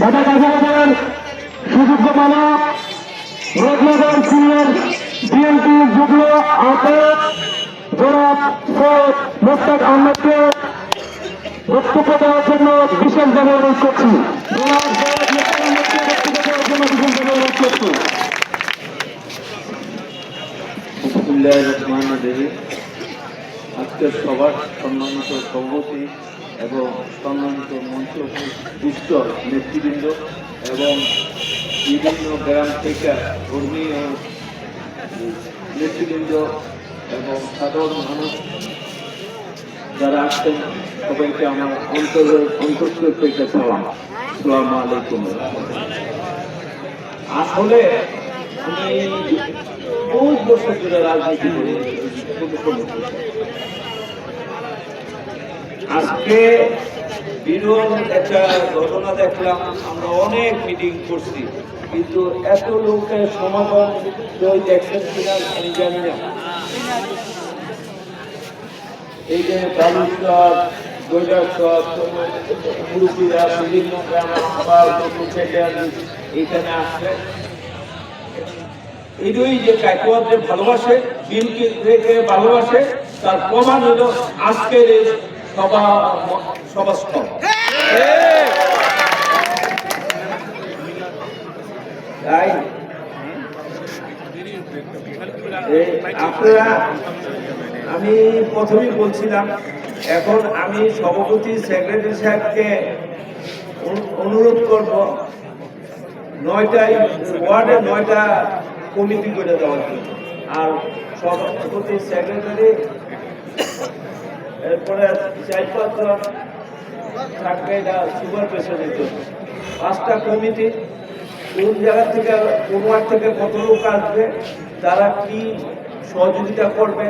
ঢাকা গাজীবাজার সুযোগ্য মানব Ratnagar senior BNP যুগ্ম আহ্বায়ক জনাব সৈয়দ মোস্তাক আহমেদকে বক্তব্য দেওয়ার জন্য বিশেষভাবে অনুরোধ করছি জনাব সৈয়দ মোস্তাক আহমেদকে বক্তব্য দেওয়ার জন্য বিশেষভাবে অনুরোধ আজকের সবার সম্মানিত সভাপতি এবং সম্মানিত মঞ্চ দুষ্ট নেতৃবৃন্দ এবং বিভিন্ন গ্রাম থেকে ধর্মীয় নেতৃবৃন্দ এবং সাধারণ মানুষ যারা আসছেন, সবাইকে আমার অন্তরের অন্তর থেকে সালাম সালাম আলাইকুম। আসলে আমি বহু বছর ধরে রাজনীতি করি আজকে বিরল একটা ঘটনা দেখলাম, আমরা অনেক মিটিং করছি, কিন্তু এত লোকের সমাগম কেউ দেখছেন কিনা আমি জানি না। এই যে বালুচর বিভিন্ন এইখানে আসছে যে কাকুয়াদের ভালোবাসে রেখে ভালোবাসে, তার প্রমাণ হলো আজকের এই তাই আপনারা, আমি প্রথমেই বলছিলাম, এখন আমি সভাপতি সেক্রেটারি সাহেবকে অনু- অনুরোধ করব নয়টায়, ওয়ার্ডে নয়টা কমিটি করে দেওয়ার জন্য। আর সভাপতি সেক্রেটারি এরপরে চার পাঁচজন থাকবে এটা সুপার প্রেশারের জন্য পাঁচটা কমিটি, কোন জায়গা থেকে, কোন ওয়ার্ড থেকে কত লোক আসবে, তারা কি সহযোগিতা করবে?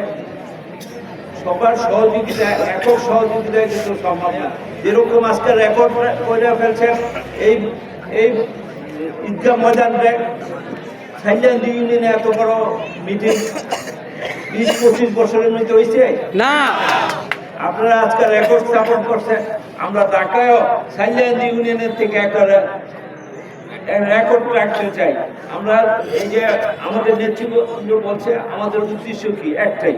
সবার সহযোগিতা, একক সহযোগিতা কিন্তু সম্ভব না। যেরকম আজকে রেকর্ড করে ফেলছেন এই এই ঈদগাহ ময়দান ব্যাগ থাইল্যান্ড ইউনিয়নে এত বড় মিটিং বিশ পঁচিশ বছরের মধ্যে হয়েছে? না। আপনারা আজকে রেকর্ড স্থাপন করছেন। আমরা ঢাকায়ও সাইল্যান্ড ইউনিয়নের থেকে একটা রেকর্ড রাখতে চাই। আমরা এই যে আমাদের নেতৃবৃন্দ বলছে, আমাদের উদ্দেশ্য কি? একটাই।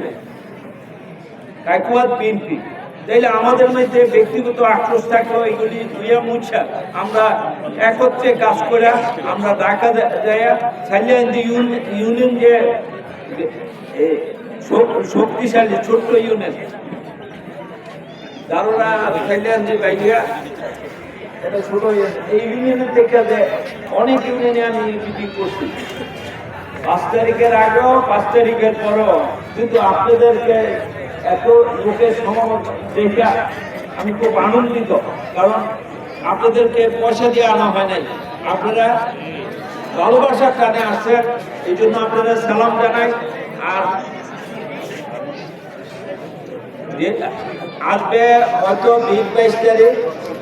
কাকুয়াত বিএনপি। তাইলে আমাদের মধ্যে ব্যক্তিগত আক্রোশ থাকল এগুলি ধুইয়া মুছা আমরা একত্রে কাজ করে আমরা ঢাকা যায় সাইল্যান্ড ইউনিয়ন যে শক্তিশালী ছোট্ট ইউনিয়ন দারোরা সাইল্যান্ড যে বাইরিয়া এটা ছোট। এই ইউনিয়নের থেকে অনেক ইউনিয়নে আমি মিটিং করছি পাঁচ তারিখের আগেও, পাঁচ তারিখের পরও, কিন্তু আপনাদেরকে এত লোকের সমাগম দেখে, আমি খুব আনন্দিত, কারণ আপনাদেরকে পয়সা দিয়ে আনা হয় নাই আপনারা ভালোবাসার টানে আসছেন এই জন্য আপনারা সালাম জানাই, আর আসবে হয়তো বিশ বাইশ তারিখ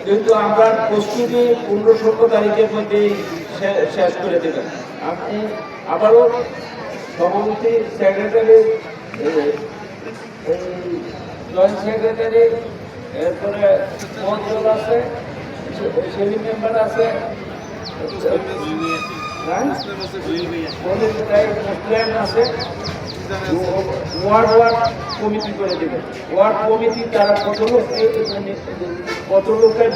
কিন্তু আমরা প্রস্তুতি পনেরো ষোলো তারিখের মধ্যেই শে- শেষ করে দেবেন। আপনি আবারও সভাপতি সেক্রেটারি জয়েন্ট সেক্রেটারি এরপরে মন্ত্রক আছে সেলি মেম্বার আছে হ্যাঁ? আছে ওয়ার্ড ওয়ার্ড কমিটি করে দেবে। ওয়ার্ড কমিটি তারা কত লোক মানে কত লোকের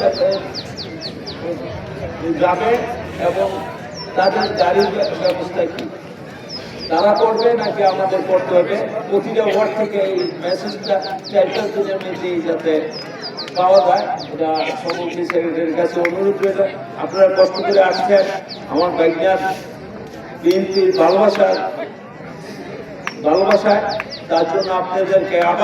যাবে এবং তাদের গাড়ির ব্যবস্থা কি? তারা করবে নাকি আমাদের করতে হবে? প্রতিটা ওয়ার্ড থেকে এই মেসেজটা চারটা দিনের মধ্যেই যাতে পাওয়া যায়। এটা সভাপতি সেক্রেটারির কাছে অনুরোধ রইল। আপনারা কষ্ট করে আসছেন। আমার বাইকনার বিএনপির ভালোবাসার ভালোবাসায় তার জন্য আপনাদেরকে আবার